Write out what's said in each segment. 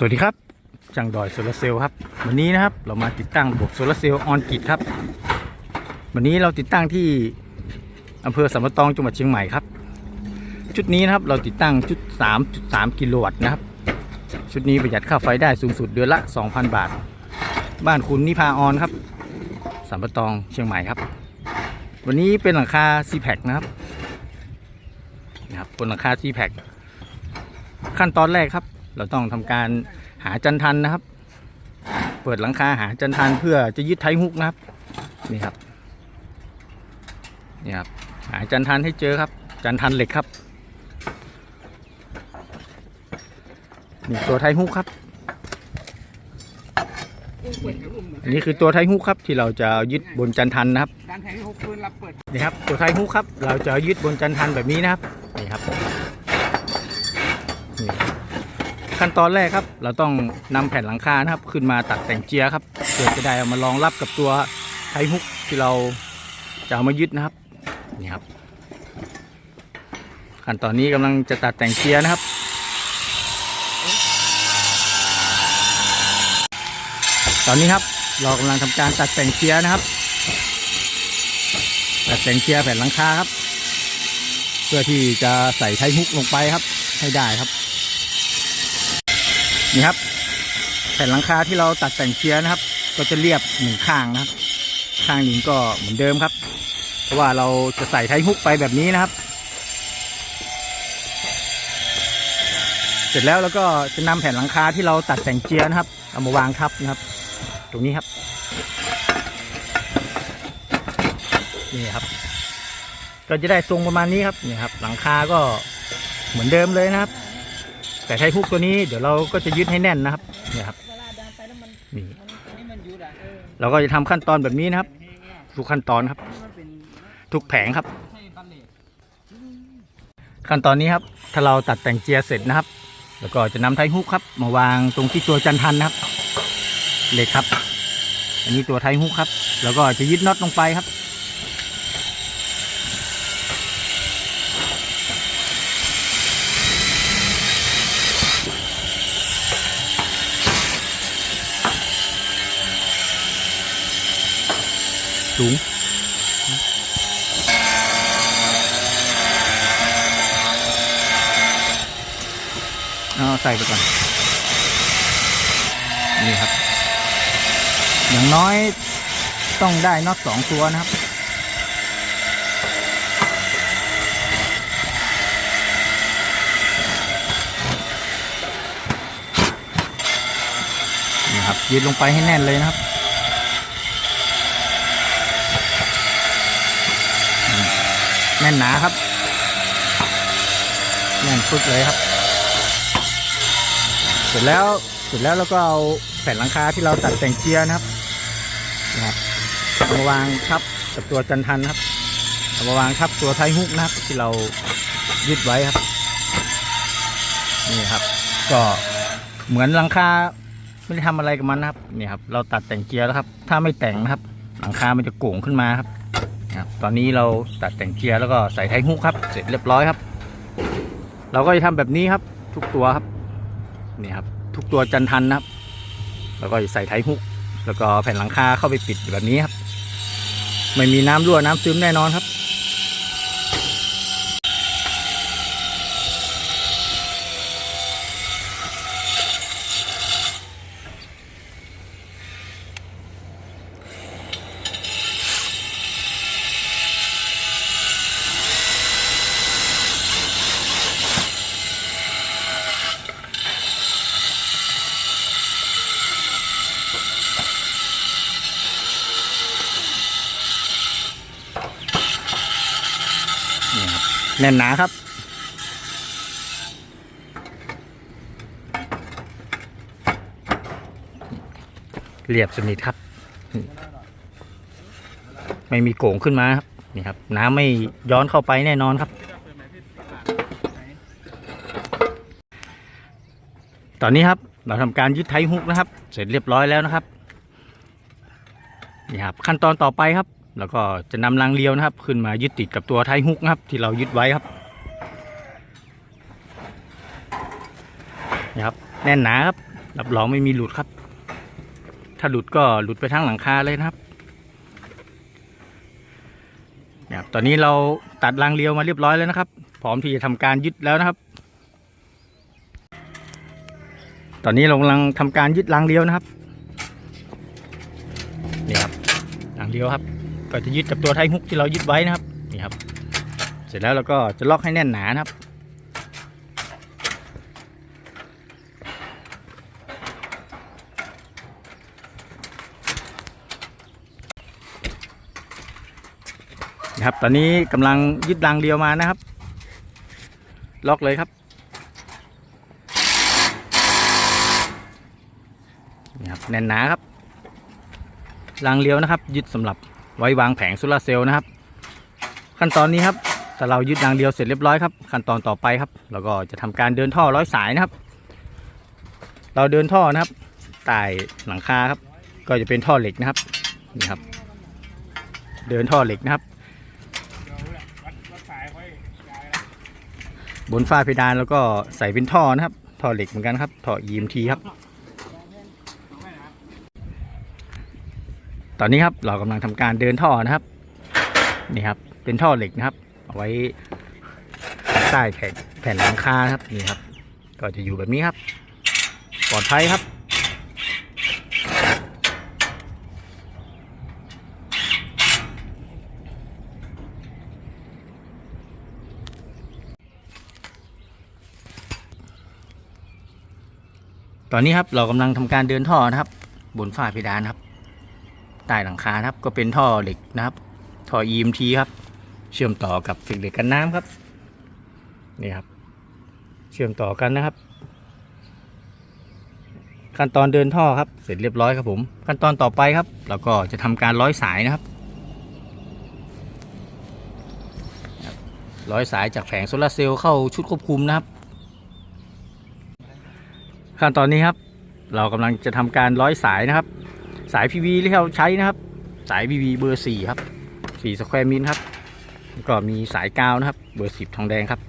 สวัสดีครับจังดอยโซลาร์เซลล์ครับ วันนี้นะครับเรามาติดตั้งระบบโซลาร์เซลล์ออนกิดครับ วันนี้เราติดตั้งที่อำเภอสัมปะตองจังหวัดเชียงใหม่ครับ ชุดนี้นะครับเราติดตั้งชุด 3.3 กิโลวัตต์นะครับ ชุดนี้ประหยัดค่าไฟได้สูงสุดเดือนละ 2,000 บาท บ้านคุณนิพาออนครับ สัมปะตองเชียงใหม่ครับ วันนี้เป็นหลังคา c p a c นะครับนะครับบนหลังคา c p a c ขั้นตอนแรกครับ เราต้องทำการหาจันทันนะครับ เปิดหลังคาหาจันทันเพื่อจะยึดไทยฮุกนะครับนี่ครับนี่ครับหาจันทันให้เจอครับ จันทันเหล็กครับนี่ตัวไทยฮุกครับอันนี้คือตัวไทยฮุกครับที่เราจะยึดบนจันทันนะครับการแข่งที่หกปืนรับเปิดนี่ครับตัวไทยฮุกครับ เราจะยึดบนจันทันแบบนี้นะครับนี่ครับนี่ ขั้นตอนแรกครับ เราต้องนำแผ่นหลังคานะครับ ขึ้นมาตัดแต่งเจียครับเพื่อจะได้เอามารองรับกับตัวไทฮุกที่เราจะเอามายึดนะครับนี่ครับขั้นตอนนี้กำลังจะตัดแต่งเจียนะครับตอนนี้ครับเรากำลังทำการตัดแต่งเจียนะครับ ตัดแต่งเจียแผ่นหลังคาครับ เพื่อที่จะใส่ไทฮุกลงไปครับให้ได้ครับ นี่ครับ แผ่นหลังคาที่เราตัดแต่งเจียร์นะครับ ก็จะเรียบหนึ่งข้างนะครับ ข้างหนึ่งก็เหมือนเดิมครับ เพราะว่าเราจะใส่ไทยฮุกไปแบบนี้นะครับ เสร็จแล้วแล้วก็จะนำแผ่นหลังคาที่เราตัดแต่งเจียร์นะครับ เอามาวางทับนะครับ ตรงนี้ครับนี่ครับ ก็จะได้ทรงประมาณนี้ครับนี่ครับ หลังคาก็เหมือนเดิมเลยนะครับ แต่ไทยฮุกตัวนี้เดี๋ยวเราก็จะยึดให้แน่นนะครับเนี่ยครับนี่เราก็จะทำขั้นตอนแบบนี้นะครับทุกขั้นตอนครับ ทุกแผงครับ ขั้นตอนนี้ครับ ถ้าเราตัดแต่งเจียเสร็จนะครับ แล้วก็จะนำไทยฮุกครับ มาวางตรงที่ตัวจันทันนะครับเหล็กครับ อันนี้ตัวไทยฮุกครับ แล้วก็จะยึดน็อตลงไปครับ สูงเอาใส่ไปก่อน นี่ครับ อย่างน้อยต้องได้น็อตสองตัวนะครับ นี่ครับ ยืดลงไปให้แน่นเลยนะครับอืมแน่นหนาครับ แน่นฟึกเลยครับ เสร็จแล้วเสร็จแล้วเราก็เอาแผ่นหลังคาที่เราตัดแต่งเจียร์นะครับนะครับมาวางทับกับตัวจันทันครับเอามาวางทับตัวไทยฮุกนะครับ ที่เรายึดไว้ครับนี่ครับ ก็เหมือนหลังคาไม่ได้ทำอะไรกับมันนะครับนี่ครับ เราตัดแต่งเจียร์แล้วครับ ถ้าไม่แต่งนะครับ หลังคามันจะโก่งขึ้นมาครับ ครับตอนนี้เราตัดแต่งเกียร์แล้วก็ใส่ไทฮุกครับ เสร็จเรียบร้อยครับ เราก็จะทำแบบนี้ครับ ทุกตัวครับนี่ครับ ทุกตัวจันทันนะครับ แล้วก็ใส่ไทฮุก แล้วก็แผ่นหลังคาเข้าไปปิดแบบนี้ครับ ไม่มีน้ำรั่วน้ำซึมแน่นอนครับ แน่นหนาครับ เรียบสนิทครับ ไม่มีโก่งขึ้นมาครับนี่ครับ น้ำไม่ย้อนเข้าไปแน่นอนครับ ตอนนี้ครับเราทำการยึดไทยฮุกนะครับ เสร็จเรียบร้อยแล้วนะครับนี่ครับขั้นตอนต่อไปครับ แล้วก็จะนำรางเลียวนะครับ ขึ้นมายึดติดกับตัวไทยฮุกนะครับ ที่เรายึดไว้ครับนี่ครับแน่นหนาครับรับรองไม่มีหลุดครับ ถ้าหลุดก็หลุดไปทั้งหลังคาเลยนะครับนี่ยครับตอนนี้เราตัดรางเลียวมาเรียบร้อยแล้วนะครับ พร้อมที่จะทำการยึดแล้วนะครับ ตอนนี้เรากำลังทำการยึดรางเลียวนะครับนี่ครับรางเลียวครับ ก็จะยึดกับตัวไทยฮุกที่เรายึดไว้นะครับนี่ครับ เสร็จแล้วเราก็จะล็อกให้แน่นหนานะครับนะครับตอนนี้กำลังยึดรางเดียวมานะครับ ล็อกเลยครับนี่ครับแน่นหนาครับรางเลียวนะครับ ยึดสำหรับ ไว้วางแผงโซลาเซลล์นะครับ ขั้นตอนนี้ครับถ้าเรายึดรางเดียวเสร็จเรียบร้อยครับขั้นตอนต่อไปครับเราก็จะทำการเดินท่อร้อยสายนะครับ เราเดินท่อนะครับใต้หลังคาครับ ก็จะเป็นท่อเหล็กนะครับนี่ครับ เดินท่อเหล็กนะครับ บนฝ้าเพดานแล้วก็ใส่เป็นท่อนะครับ ท่อเหล็กเหมือนกันครับท่อ EMT ครับ ตอนนี้ครับเรากำลังทำการเดินท่อนะครับ นี่ครับ เป็นท่อเหล็กนะครับ เอาไว้ใต้แผ่นแผ่นหลังคาครับนี่ครับ ก็จะอยู่แบบนี้ครับ ปลอดภัยครับตอนนี้ครับเรากำลังทำการเดินท่อนะครับ บนฝ้าเพดานครับ ใต้หลังคาครับ ก็เป็นท่อเหล็กนะครับ ท่อ EMT ครับ เชื่อมต่อกับฟิกเหล็กกันน้ำครับ นี่ครับ เชื่อมต่อกันนะครับ ขั้นตอนเดินท่อครับ เสร็จเรียบร้อยครับผม ขั้นตอนต่อไปครับ เราก็จะทำการร้อยสายนะครับ ร้อยสายจากแผงโซลาเซลล์เข้าชุดควบคุมนะครับ ขั้นตอนนี้ครับ เรากำลังจะทำการร้อยสายนะครับ สาย PV ที่เราใช้นะครับ สาย PV เบอร์4ครับ4สแควร์มิลครับแล้วก็มีสายกาวนะครับ เบอร์10ทองแดงครับ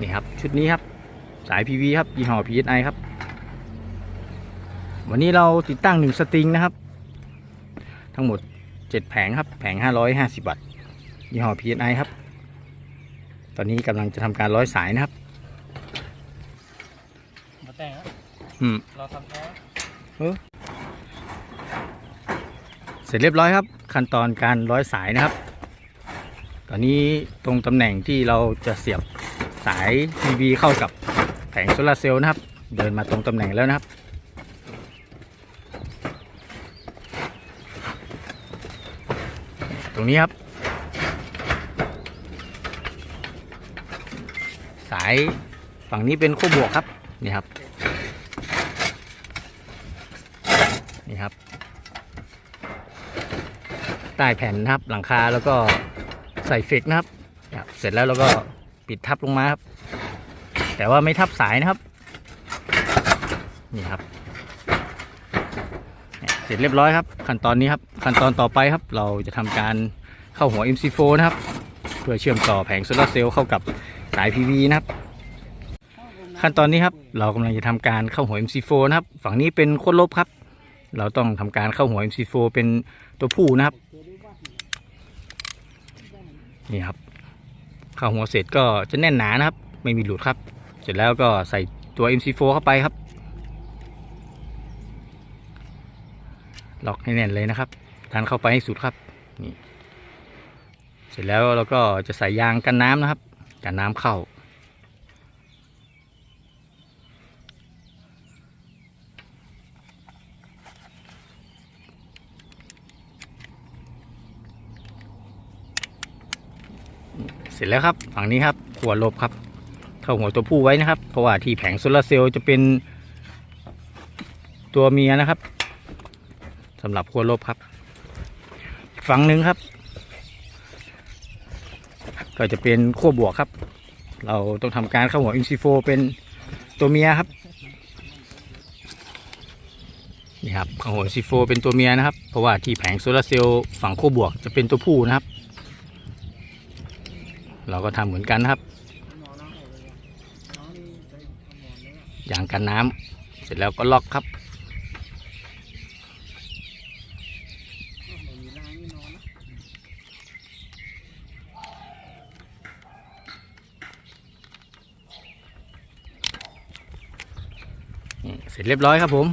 นี่ครับชุดนี้ครับสาย PV ครับยี่ห้อ PSI ครับ วันนี้เราติดตั้ง1สตริงนะครับ ทั้งหมด 7 แผงครับ แผง 550 วัตต์ยี่ห้อ PSI ครับ ตอนนี้กำลังจะทำการร้อยสายนะครับมาแต่งครับ อืม เราทำแท้เสร็จเรียบร้อยครับ ขั้นตอนการร้อยสายนะครับ ตอนนี้ตรงตำแหน่งที่เราจะเสียบสาย PV เข้ากับแผงโซลาร์เซลล์นะครับ เดินมาตรงตำแหน่งแล้วนะครับ ตรงนี้ครับ สายฝั่งนี้เป็นขั้วบวกครับนี่ครับ นี่ครับ ใต้แผ่นนะครับ หลังคาแล้วก็ใส่เฟกนะครับ เสร็จแล้วเราก็ปิดทับลงมาครับ แต่ว่าไม่ทับสายนะครับ นี่ครับ เสร็จเรียบร้อยครับ ขั้นตอนนี้ครับ ขั้นตอนต่อไปครับ เราจะทำการเข้าหัว MC4 นะครับ เพื่อเชื่อมต่อแผงโซลาเซลล์เข้ากับสาย PV นะครับ ขั้นตอนนี้ครับ เรากำลังจะทำการเข้าหัว MC4 นะครับ ฝั่งนี้เป็นโคตรลบครับ เราต้องทำการเข้าหัว MC4 เป็นตัวผู้นะครับ นี่ครับเข้าหัวเสร็จก็จะแน่นหนานะครับ ไม่มีหลุดครับ เสร็จแล้วก็ใส่ตัว MC4 เข้าไปครับ ล็อกให้แน่นเลยนะครับดันเข้าไปให้สุดครับนี่เสร็จแล้วเราก็จะใส่ยางกันน้ำนะครับ กันน้ำเข้า เสร็จแล้วครับ ฝั่งนี้ครับหัวลบครับเข้าหัวตัวผู้ไว้นะครับ เพราะว่าที่แผงโซลาร์เซลล์จะเป็นตัวเมียนะครับสำหรับหัวลบครับ ฝั่งหนึ่งครับ ก็จะเป็นขั้วบวกครับ เราต้องทำการเข้าหัวอินซิโฟเป็นตัวเมียครับนี่ครับเข้าหัวอินซิโฟเป็นตัวเมียนะครับ เพราะว่าที่แผงโซลาร์เซลล์ฝั่งขั้วบวกจะเป็นตัวผู้นะครับ เราก็ทำเหมือนกันนะครับอย่างกันน้ำเสร็จแล้วก็ล็อกครับ เสร็จเรียบร้อยครับผม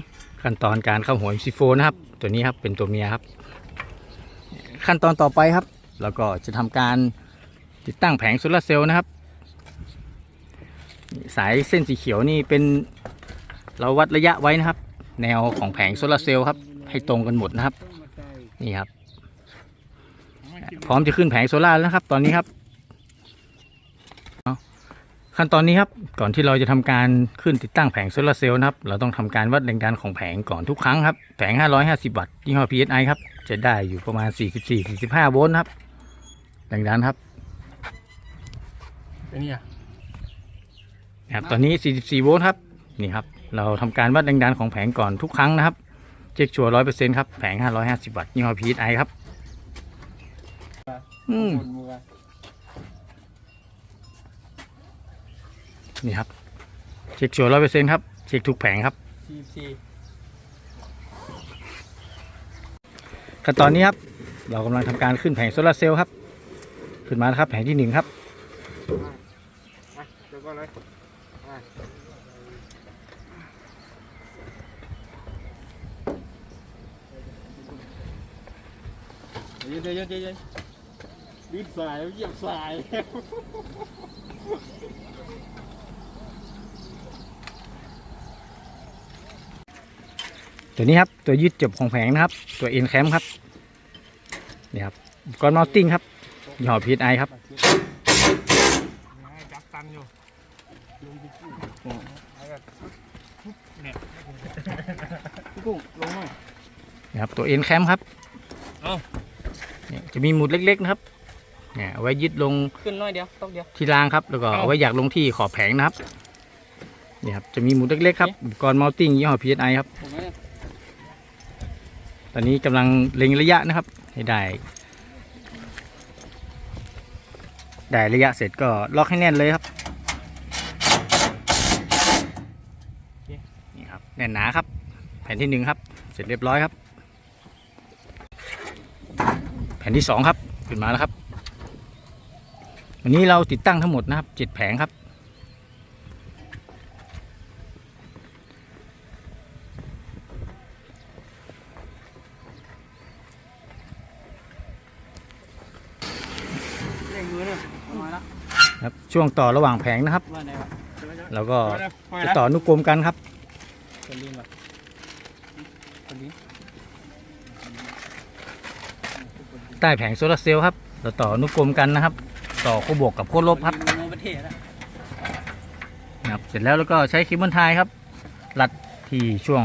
ขั้นตอนการเข้าหัว MC4 นะครับ ตัวนี้ครับเป็นตัวเมียครับ ขั้นตอนต่อไปครับเราก็จะทำการ ติดตั้งแผงโซลาร์เซลล์นะครับ สายเส้นสีเขียวนี่เป็นเราวัดระยะไว้นะครับ แนวของแผงโซลาร์เซลล์ครับ ให้ตรงกันหมดนะครับ นี่ครับ พร้อมจะขึ้นแผงโซล่าแล้วนะครับ ตอนนี้ครับขั้นตอนนี้ครับก่อนที่เราจะทำการขึ้นติดตั้งแผงโซลาร์เซลล์นะครับ เราต้องทำการวัดแรงดันของแผงก่อนทุกครั้งครับ แผง 550 วัตต์ยี่ห้อ PSI ครับ จะได้อยู่ประมาณ 44-45 โวลต์ครับแรงดันครับ อันนี้อะนะครับตอนนี้ 44 โวลต์ครับ นี่ครับ เราทำการวัดแรงดันของแผงก่อนทุกครั้งนะครับ เช็คชัวร์100%ครับ แผง 550 วัตต์ยี่ห้อ PSI ครับ อืม บนมือนี่ครับ เช็คชัวร์100%ครับ เช็คทุกแผงครับทีซีขั้นตอนนี้ครับ เรากำลังทำการขึ้นแผงโซลาร์เซลล์ครับ ขึ้นมาแล้วครับ แผงที่หนึ่งครับ อะเลยวก็เลยอะเยวเดี๋ยวเยวเดี๋ยวรีบสายเหยียบสายตัวนี้ครับ ตัวยืดจบของแผงนะครับ ตัวเอ็นแคมครับ นี่ครับกรณ์มาติ้งครับยี่ห้อพีไอครับตันอยู่ลงไปกู้เนี่ยพี่กุ้งลงหน่อย นี่ครับตัวเอ็นแคมครับเอ้าเนี่ยจะมีหมุดเล็กๆนะครับเนี่ยเอาไว้ยึดลงขึ้นน้อยเดียวต้องเดียวที่รางครับ แล้วก็เอ้าเอาไว้อยากลงที่ขอบแผงนะครับนี่ครับจะมีหมุดเล็กๆครับอุปกรณ์มาติ้งยี่ห้อพีไอครับผมไม่ได้ตอนนี้กำลังเล็งระยะนะครับให้ได้ ได้ระยะเสร็จก็ล็อกให้แน่นเลยครับนี่ครับแน่นหนาครับ แผ่นที่หนึ่งครับ เสร็จเรียบร้อยครับ แผ่นที่สองครับขึ้นมาแล้วครับ วันนี้เราติดตั้งทั้งหมดนะครับเจ็ดแผงครับเร่งมือเนี่ยมาแล้วครับช่วงต่อระหว่างแผงนะครับว่าไงวะเราก็มาแล้วมาจะแล้วต่ออนุกรมกันครับ ใต้แผงโซลาร์เซลล์ครับเราต่อนุกรมกันนะครับ ต่อคู่บวกกับคู่ลบครับนะครับเสร็จแล้วแล้วก็ใช้เคเบิลไทยครับ รัดที่ช่วง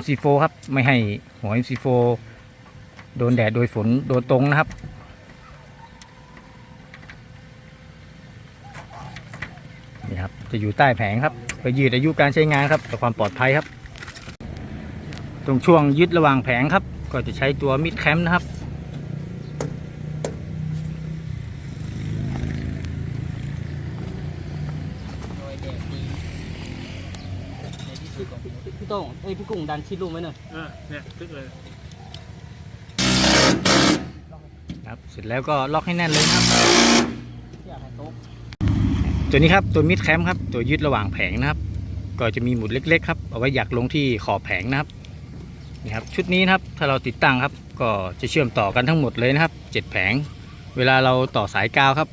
MC4 ครับ ไม่ให้หัว MC4 โดนแดดโดยฝนโดนตรงนะครับ นี่ครับ จะอยู่ใต้แผงครับ ไปยืดอายุการใช้งานครับเพื่อความปลอดภัยครับ ตรงช่วงยึดระหว่างแผงครับ ก็จะใช้ตัวมิดแคมนะครับ โดยแดดดีในที่สุดของพี่โต้งเอ้ยพี่กุ้งดันชิดลูกไว้หน่อยเออเนี่ยตึกเลยครับเสร็จแล้วก็ล็อกให้แน่นเลยนะครับ อยากให้โต๊ะตัวนี้ครับตัวมิดแคมป์ครับตัวยึดระหว่างแผงนะครับ ก็จะมีหมุดเล็กๆครับเอาไว้อยากลงที่ขอบแผงนะครับนี่ครับชุดนี้นะครับถ้าเราติดตั้งครับ ก็จะเชื่อมต่อกันทั้งหมดเลยนะครับเจ็ดแผง เวลาเราต่อสายกาวครับ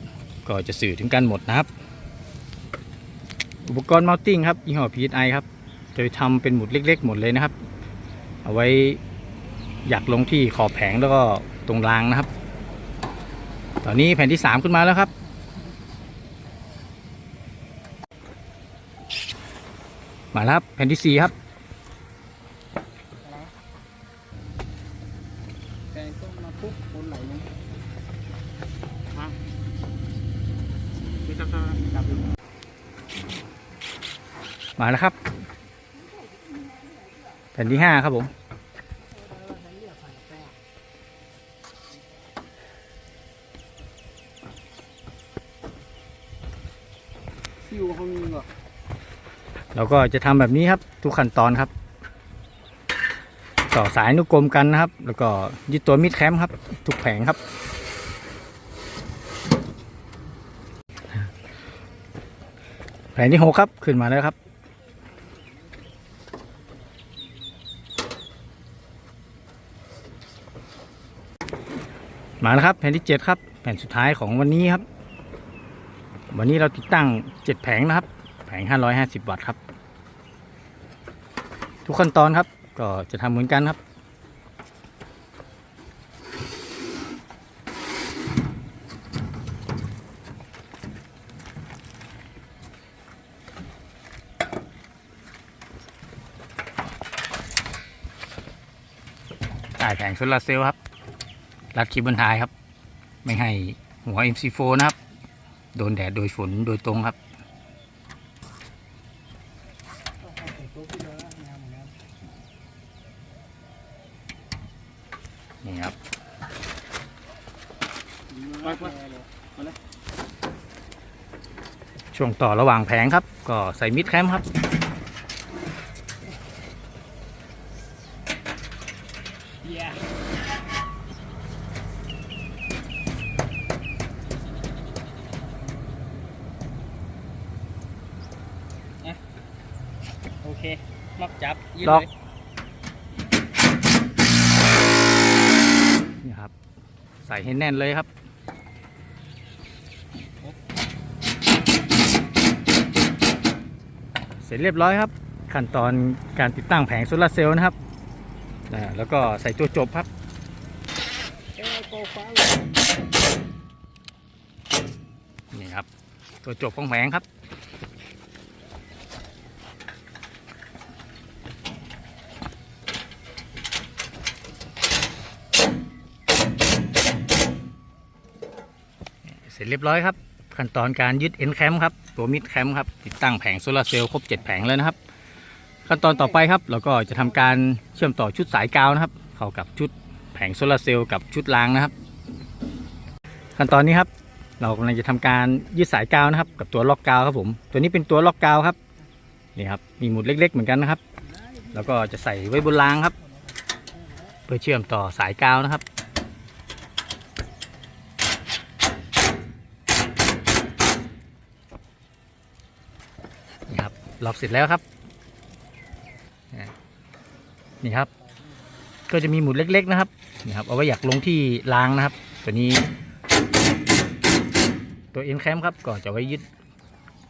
ก็จะสื่อถึงกันหมดนะครับ อุปกรณ์มาติ้งครับยี่ห้อ PSI ครับ จะทำเป็นหมุดเล็ก ๆ หมดเลยนะครับ เอาไว้อยากลงที่ขอบแผงแล้วก็ตรงรางนะครับ ตอนนี้แผ่นที่สามขึ้นมาแล้วครับ มาแล้วครับแผ่นที่สี่ครับแกงต้มาปุ๊บบนไหลลงมีตับตับดับอยู่มาแล้วครับ แผ่นที่ห้าครับผมซิวเขามีเหรอเราก็จะทำแบบนี้ครับ ทุกขั้นตอนครับ ต่อสายอนุกรมกันนะครับ แล้วก็ยึดตัวมิดแคมป์ครับ ทุกแผงครับ แผงที่หกครับ ขึ้นมาแล้วครับ มาแล้วครับ แผ่นที่เจ็ดครับ แผ่นสุดท้ายของวันนี้ครับ วันนี้เราติดตั้งเจ็ดแผงนะครับ แผงห้าร้อยห้าสิบวัตต์ครับ ทุกขั้นตอนครับ ก็จะทำเหมือนกันครับจ่ายแผงโซลาร์เซลล์ครับ รัดคีบบนท้ายครับ ไม่ให้หัว MC4 นะครับ โดนแดดโดยฝนโดยตรงครับนี่ครับช่วงต่อระหว่างแผงครับ ก็ใส่มิดแคมป์ครับโอเค ล็อกจับยืดล็อกเลยนี่ครับ ใส่ให้แน่นเลยครับ เสร็จเรียบร้อยครับ ขั้นตอนการติดตั้งแผงโซลาร์เซลล์นะครับอ่าแล้วก็ใส่ตัวจบครับเอ้ยโกฟ้านี่ครับ ตัวจบของแผงครับ เสร็จเรียบร้อยครับ ขั้นตอนการยึดเอ็นแคมครับ ตัวมิดแคมครับ ติดตั้งแผงโซลาร์เซลล์ครบ 7 แผงแล้วนะครับ ขั้นตอนต่อไปครับ เราก็จะทำการเชื่อมต่อชุดสายกาวนะครับ เข้ากับชุดแผงโซลาร์เซลล์กับชุดรางนะครับ ขั้นตอนนี้ครับ เรากำลังจะทำการยืดสายกาวนะครับ กับตัวล็อกกาวครับผม ตัวนี้เป็นตัวล็อกกาวครับนี่ครับมีหมุดเล็ก ๆ เหมือนกันนะครับ แล้วก็จะใส่ไว้บนรางครับ เพื่อเชื่อมต่อสายกาวนะครับ นี่ครับล็อกเสร็จแล้วครับ นี่ครับ ก็จะมีหมุดเล็ก ๆ นะครับนี่ครับเอาไว้อยากลงที่รางนะครับ ตัวนี้ ตัวเอ็นแคมครับก็จะไว้ยึด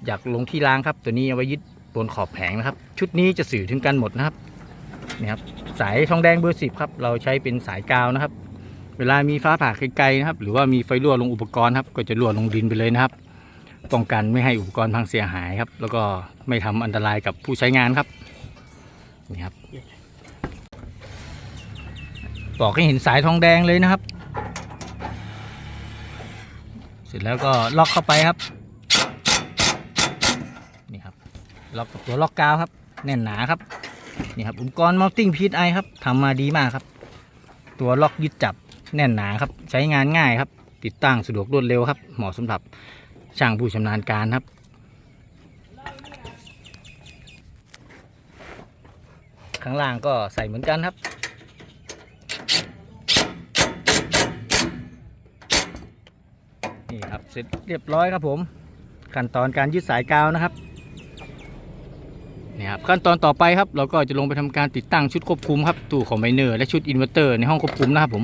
อยากลงที่รางครับ ตัวนี้เอาไว้ยึดบนขอบแผงนะครับ ชุดนี้จะสื่อถึงกันหมดนะครับนี่ครับสายทองแดงเบอร์สิบครับ เราใช้เป็นสายกาวนะครับ เวลามีฟ้าผ่าไกลๆนะครับ หรือว่ามีไฟรั่วลงอุปกรณ์ครับ ก็จะรั่วลงดินไปเลยนะครับ ป้องกันไม่ให้อุปกรณ์พังเสียหายครับ แล้วก็ไม่ทำอันตรายกับผู้ใช้งานครับนี่ครับบอกให้เห็นสายทองแดงเลยนะครับ เสร็จแล้วก็ล็อกเข้าไปครับนี่ครับล็อกกับตัวล็อกกาวครับ แน่นหนาครับนี่ครับอุปกรณ์ mounting PSI ครับทำมาดีมากครับ ตัวล็อกยึดจับแน่นหนาครับ ใช้งานง่ายครับ ติดตั้งสะดวกรวดเร็วครับ เหมาะสำหรับ ช่างผู้ชำนาญการครับ ข้างล่างก็ใส่เหมือนกันครับ นี่ครับเสร็จเรียบร้อยครับผม ขั้นตอนการยึดสายกาวนะครับนี่ครับขั้นตอนต่อไปครับ เราก็จะลงไปทำการติดตั้งชุดควบคุมครับตู้คอมไบเนอร์และชุดอินเวอร์เตอร์ในห้องควบคุมนะครับผม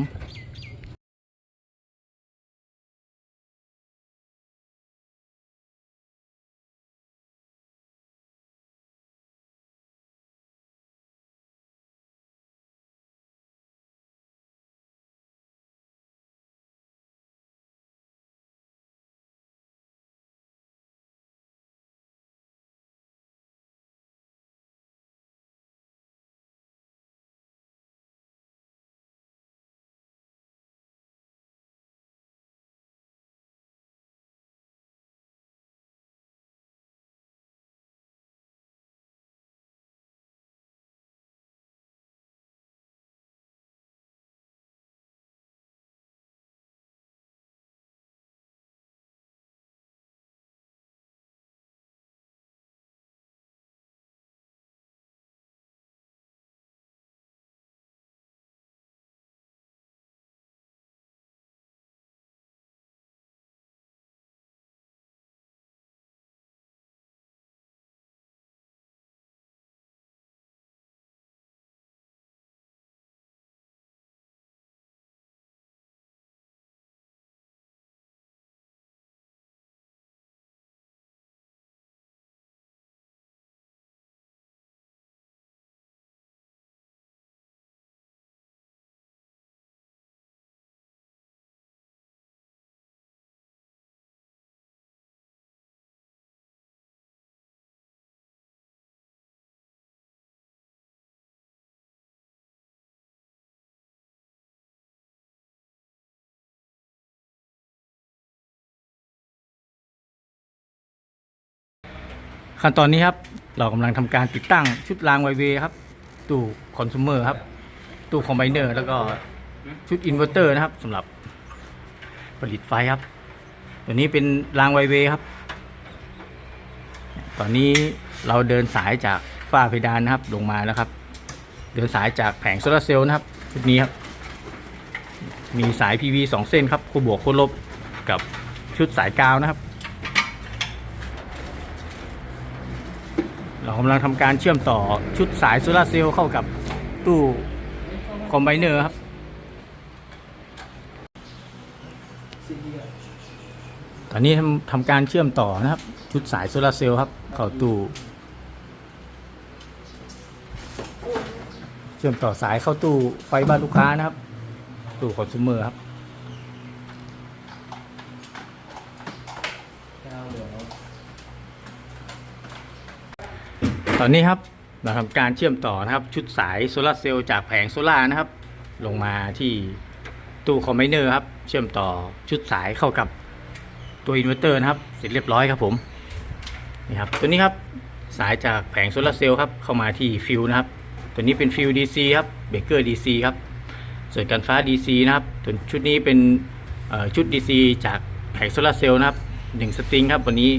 ขั้นตอนนี้ครับ เรากำลังทำการติดตั้งชุดรางไวเวครับ ตู้คอน sumer ครับ ตู้คอมไบเนอร์แล้วก็ชุดอินเวอร์เตอร์นะครับสำหรับผลิตไฟครับ ตัวนี้เป็นรางไวเวครับ ตอนนี้เราเดินสายจากฝ้าเพดานนะครับ ลงมาแล้วครับ เดินสายจากแผงโซลาเซลล์นะครับ ชุดนี้ครับ มีสาย PV สองเส้นครับคู่บวกคู่ลบกับชุดสายกาวนะครับ เรา กำลังทำการเชื่อมต่อชุดสายโซลาร์เซลล์เข้ากับตู้คอมไบเนอร์ครับ ตอนนี้ทำทำการเชื่อมต่อนะครับ ชุดสายโซลาร์เซลล์ครับ เข้าตู้เชื่อมต่อสายเข้าตู้ไฟบ้านลูกค้านะครับ ตู้คอน sumer ครับ ตอนนี้ครับเราทำการเชื่อมต่อนะครับ ชุดสายโซลาร์เซลล์จากแผงโซลานะครับ ลงมาที่ตู้คอมไบเนอร์ครับ เชื่อมต่อชุดสายเข้ากับตัวอินเวอร์เตอร์นะครับ เสร็จเรียบร้อยครับผมนี่ครับตัวนี้ครับสายจากแผงโซลาร์เซลล์ครับเข้ามาที่ฟิวนะครับ ตัวนี้เป็นฟิว DC ครับเบเกอร์ DC ครับส่วนการฟ้า DC นะครับส่วนชุดนี้เป็นชุด DC จากแผงโซลาร์เซลล์นะครับหนึ่งสตริงครับวันนี้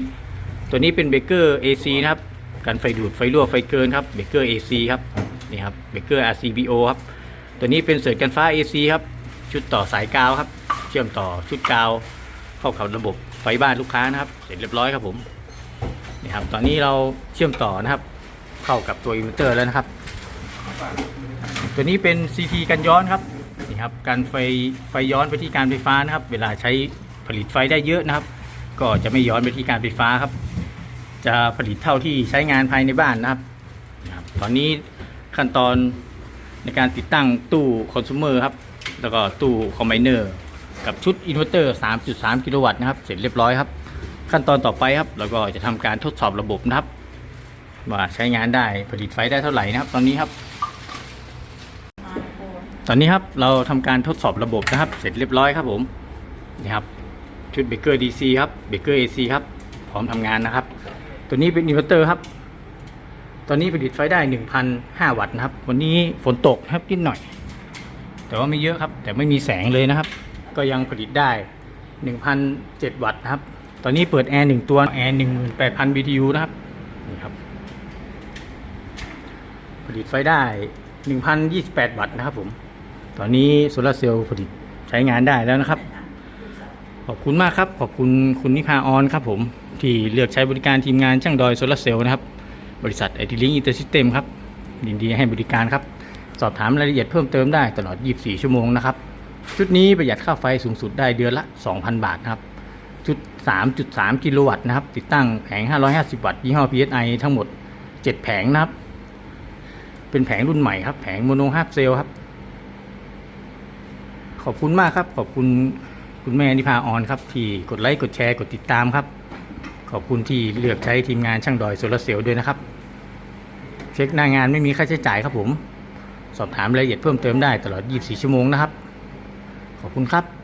ตัวนี้เป็นเบเกอร์ AC นะครับ การไฟดูดไฟรั่วไฟเกินครับเบรกเกอร์ AC ครับนี่ครับเบรกเกอร์ RCBO ครับตัวนี้เป็นเสริร์การฟ้า AC ครับชุดต่อสายกาวครับ เชื่อมต่อชุดกาว เข้ากับระบบไฟบ้านลูกค้านะครับ เสร็จเรียบร้อยครับผมนี่ครับตอนนี้เราเชื่อมต่อนะครับ เข้ากับตัวอินเวอร์เตอร์แล้วนะครับ ตัวนี้เป็น CT กันย้อนครับนี่ครับการไฟไฟย้อนไปที่การไฟฟ้านะครับ เวลาใช้ผลิตไฟได้เยอะนะครับ ก็จะไม่ย้อนไปที่การไฟฟ้าครับ จะผลิตเท่าที่ใช้งานภายในบ้านนะครับ ตอนนี้ขั้นตอนในการติดตั้งตู้คอน sumer ครับ แล้วก็ตู้คอมไบเนอร์กับชุดอินเวอร์เตอร์ 3.3 กิโลวัตต์นะครับ เสร็จเรียบร้อยครับ ขั้นตอนต่อไปครับ เราก็จะทำการทดสอบระบบนะครับ ว่าใช้งานได้ผลิตไฟได้เท่าไหร่นะครับ ตอนนี้ครับ ตอนนี้ครับเราทำการทดสอบระบบนะครับ เสร็จเรียบร้อยครับผมนี่ครับชุดเบเกอร์ DC ครับเบเกอร์ AC ครับ พร้อมทำงานนะครับ ตัวนี้เป็นอินเวอร์เตอร์ครับ ตอนนี้ผลิตไฟได้1,005วัตต์นะครับ วันนี้ฝนตกครับนิดหน่อย แต่ว่าไม่เยอะครับ แต่ไม่มีแสงเลยนะครับ ก็ยังผลิตได้1,007วัตต์นะครับ ตอนนี้เปิดแอร์หนึ่งตัว แอร์18,000 BTU นะครับนี่ครับ ผลิตไฟได้1,028วัตต์นะครับผม ตอนนี้โซลาร์เซลล์ผลิตใช้งานได้แล้วนะครับ ขอบคุณมากครับ ขอบคุณคุณนิพาออนครับผม ที่เลือกใช้บริการทีมงานช่างดอยโซลาร์เซลล์นะครับบริษัทไอทีลิงอินเตอร์ซิสเต็มครับยินดีให้บริการครับ สอบถามรายละเอียดเพิ่มเติมได้ตลอด 24 ชั่วโมงนะครับ ชุดนี้ประหยัดค่าไฟสูงสุดได้เดือนละ 2,000 บาทครับชุด 3.3 กิโลวัตต์นะครับ ติดตั้งแผง 550 วัตต์ยี่ห้อ PSI ทั้งหมด 7 แผงนะครับ เป็นแผงรุ่นใหม่ครับ แผงโมโนฮาร์ฟเซลครับ ขอบคุณมากครับ ขอบคุณคุณแม่นิพาออนครับ ที่กดไลค์ กดแชร์ กดติดตามครับ ขอบคุณที่เลือกใช้ทีมงานช่างดอยโซลาร์เซลล์ด้วยนะครับ เช็คหน้างานไม่มีค่าใช้จ่ายครับผม สอบถามรายละเอียดเพิ่มเติมได้ตลอด 24 ชั่วโมงนะครับ ขอบคุณครับ